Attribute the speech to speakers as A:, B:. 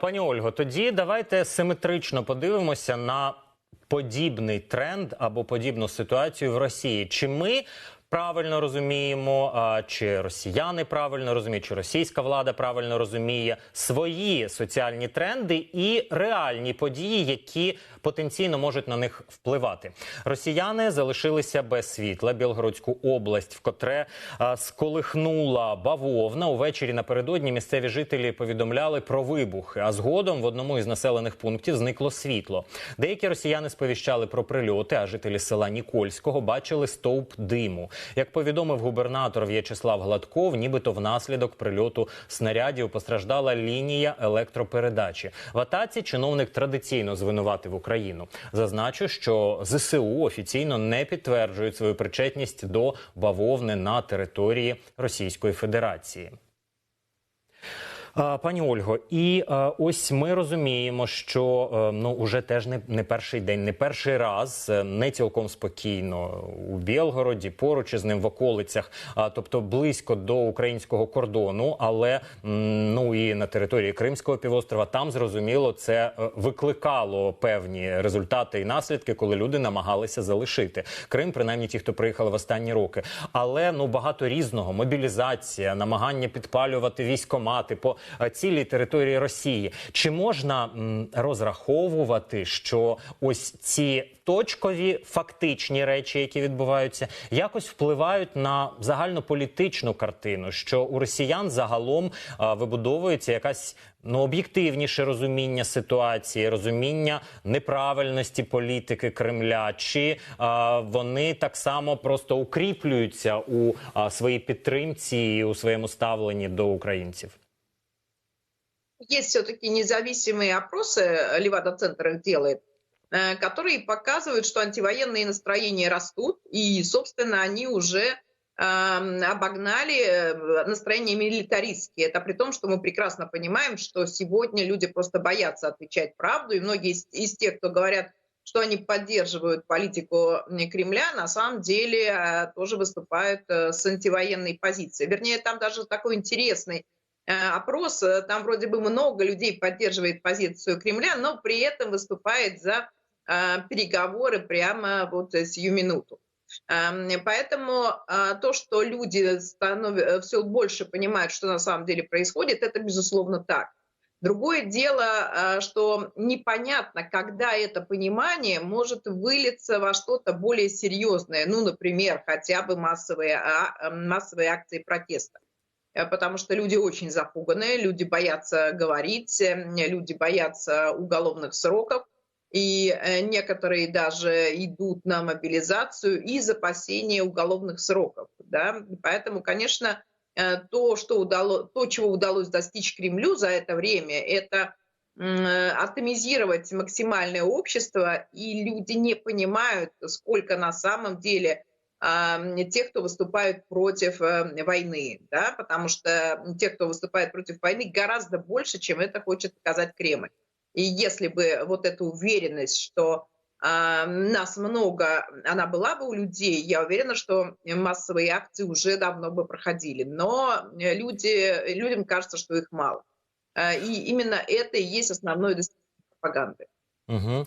A: Пані Ольго, тоді давайте симетрично подивимося на подібний тренд або подібну ситуацію в Росії. Чи ми правильно розуміємо, чи росіяни правильно розуміють, чи російська влада правильно розуміє свої соціальні тренди і реальні події, які потенційно можуть на них впливати? Росіяни залишилися без світла. Білгородську область, вкотре а, сколихнула бавовна. Увечері напередодні місцеві жителі повідомляли про вибухи. А згодом в одному із населених пунктів зникло світло. Деякі росіяни сповіщали про прильоти, а жителі села Нікольського бачили стовп диму. Як повідомив губернатор В'ячеслав Гладков, нібито внаслідок прильоту снарядів постраждала лінія електропередачі. В атаці чиновник традиційно звинуватив Україну. Зазначу, що ЗСУ офіційно не підтверджують свою причетність до бавовни на території Російської Федерації. Пані Ольго, і ось ми розуміємо, що е, ну уже теж не, не перший день, не перший раз е, не цілком спокійно у Білгороді, поруч із ним в околицях, а тобто близько до українського кордону, але ну і на території Кримського півострова там зрозуміло це е, викликало певні результати і наслідки, коли люди намагалися залишити Крим, принаймні ті, хто приїхали в останні роки. Але ну багато різного мобілізація, намагання підпалювати військомати по цілій території Росії. Чи можна розраховувати, що ось ці точкові фактичні речі, які відбуваються, якось впливають на загальнополітичну картину, що у росіян загалом а, вибудовується якась ну об'єктивніше розуміння ситуації, розуміння неправильності політики Кремля, чи а, вони так само просто укріплюються у а, своїй підтримці і у своєму ставленні до українців?
B: Есть все-таки независимые опросы, Левада-центр их делает, э, которые показывают, что антивоенные настроения растут, и, собственно, они уже эм, обогнали э, настроения милитаристские. Это при том, что мы прекрасно понимаем, что сегодня люди просто боятся отвечать правду, и многие из, из тех, кто говорят, что они поддерживают политику Кремля, на самом деле э, тоже выступают с антивоенной позицией. Вернее, там даже такой интересный опрос, э, там вроде бы много людей поддерживает позицию Кремля, но при этом выступает за э, переговоры прямо вот э, сию минуту. Эм, Поэтому э, то, что люди все больше понимают, что на самом деле происходит, это безусловно так. Другое дело, э, что непонятно, когда это понимание может вылиться во что-то более серьезное, ну, например, хотя бы массовые, а- э, массовые акции протеста. Э, Потому что люди очень запуганы, люди боятся говорить, люди боятся уголовных сроков, и э, некоторые даже идут на мобилизацию из опасения уголовных сроков. Да? Поэтому, конечно, э, то, что удало, то, чего удалось достичь Кремлю за это время, это атомизировать максимальное общество, и люди не понимают, сколько на самом деле тех, кто выступают против э, войны, да, потому что тех, кто выступает против войны, гораздо больше, чем это хочет показать Кремль. И если бы вот эта уверенность, что нас много, она была бы у людей, я уверена, что массовые акции уже давно бы проходили. Но э, люди, людям кажется, что их мало. А, И именно это и есть основной достижение пропаганды.
A: Угу.